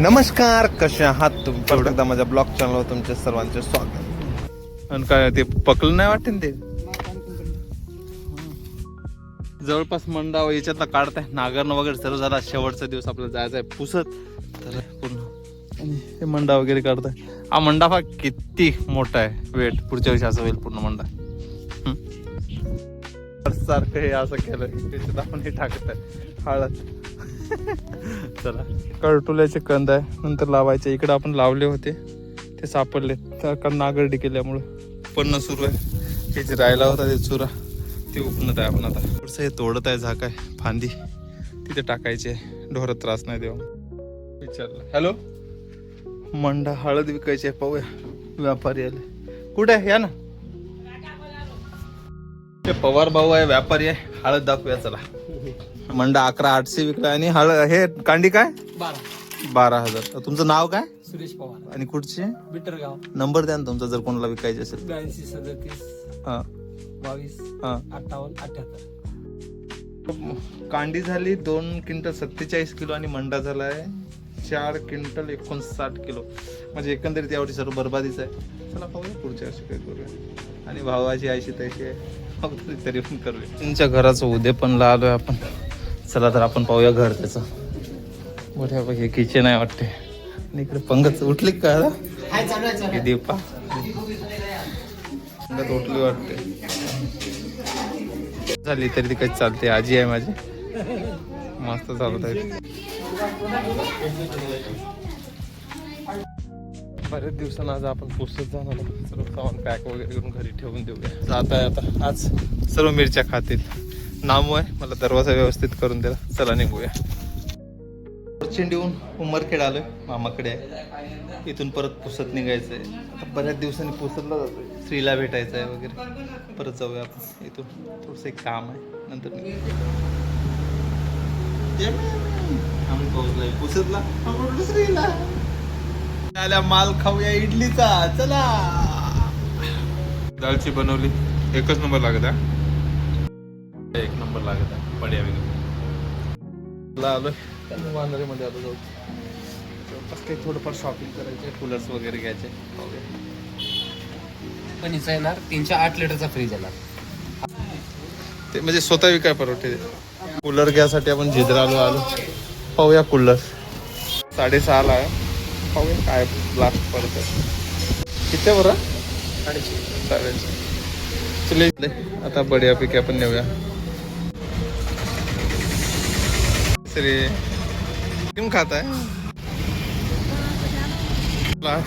नमस्कार कसे आहात तुमच्या माझ्या ब्लॉग चॅनलवर तुमच्या सर्वांचे स्वागत. आणि काय ते पकलं नाही वाटते ते? जवळपास मंडाव याच्यातला काढताय. नागरण वगैरे सर्व झाला. शेवटचा दिवस आपल्याला जायचा आहे पुसत. तर पूर्ण. आणि हे मंडा वगैरे काढताय. हा मंडा हा किती मोठा आहे. वेट. पुढच्या वर्षी असं होईल पूर्ण मंडा सारखं हे असं केलं त्याच्यात आपण हे टाकत आहे हळद. चला. करटुल्याचे कंद आहे. नंतर लावायचे. इकडे आपण लावले होते. ते सापडले. कारण नागरडी केल्यामुळं. पण सुरू आहे. हे जे राहिला होता ते चुरा ते उपणत आहे आपण आता. थोडंसं हे तोडत आहे झाक आहे. फांदी. तिथे टाकायचे ढोरं त्रास नाही देवा विचारलं. हॅलो? मंडा हळद विकायची आहे. पाहूया. व्यापारी आले. कुठे आहे? या ना. ते पवार भाऊ आहे व्यापारी आहे. हळद दाखवूया चला. मंडा अकरा आठशे विकला. आणि हळद हे कांडी काय? बारा. बारा हजार. तुमचं नाव काय? सुरेश पवार. आणि कुठचे? बिटरगाव. नंबर द्या ना तुमचा जर कोणाला विकायचे असेल. ब्याऐंशी सदतीस हा. बावीस हा. अठ्ठावन्न अठ्याहत्तर. कांडी झाली दोन क्विंटल सत्तेचाळीस किलो आणि मंडा झाला आहे चार क्विंटल एकोणसाठ किलो. म्हणजे एकंदरीत यावर्षी सर्व बरबादीच आहे. चला पाहूया पुढच्या वर्षी काय करूया. आणि भावाची आयशी तशी आहे. तरी पण करूया. त्यांच्या घराचं उद्या पण आलोय आपण. चला तर आपण पाहूया घर त्याचं. बऱ्यापैकी किचन आहे वाटते. आणि इकडे पंगत उठली का? दीपा पंगत उठली वाटते. झाली तरी ती काही चालते. आजी आहे माझी. मस्त चालत आहे. बरेच दिवसांना आज आपण पुस्तक जाणार. सर्व सामान पॅक वगैरे करून घरी ठेवून देऊया. जात आहे आता. आज सर्व मिरच्या खातील. नामू आहे. मला दरवाजा व्यवस्थित करून दिला. चला निघूया. चिंडीहून उमरखेड आलोय. मामाकडे आहे. इथून परत पुसत निघायचं आहे आता बऱ्याच दिवसांनी पुसतला जातोय. स्त्रीला भेटायचं आहे वगैरे. परत जाऊया आपण. इथून थोडंसं एक काम आहे. नंतर. आम्ही पोहोचलोय. पुसतला. स्त्रीला आल्या माल खाऊया इडलीचा. चला. दालची बनवली. एकच नंबर लागत आहे. एक नंबर लागत आहे. पड्या वगैरे आलोय. वांदरेमध्ये आलो जाऊ. जवळपास काही थोडंफार शॉपिंग करायचे कूलर्स वगैरे घ्यायचे. पाहूया. पण हिचा येणार तीनशे आठ लिटरचा फ्रीज येणार. ते म्हणजे स्वतः विकाय परवडते कूलर घ्यासाठी आपण झिद्रा आलो. आलो पाहूया कूलर साडेसहाला आहे. पाहूया काय ब्लास्ट पडतं किती बरं? चालेल चले इथले आता बढियापैकी आपण नेऊया. श्री क्रीम खाता है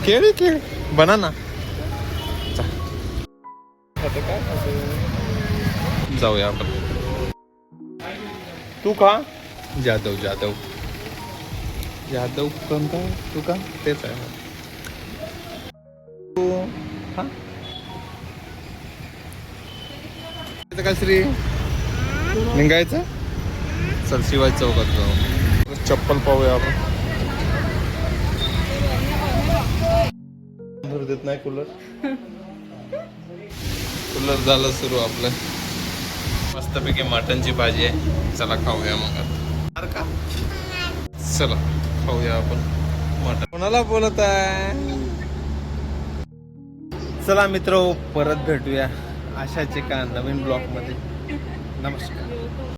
केळी केळी बनाना जाऊया आपण. तू का जाधव जाधव. जाधव कोणता तू का? तेच आहे. तू हा काय श्री? निघायचं चल शिवाजी चौकात जाऊ. चप्पल पाहूया आपण. देत नाही कूलर. कूलर झालं सुरू आपलं. मस्तपैकी मटनची भाजी आहे. चला खाऊया मग का? चला खाऊया आपण मटन. कोणाला बोलत आहे? चला मित्र परत भेटूया. अशाच एका नवीन ब्लॉगमध्ये. नमस्कार.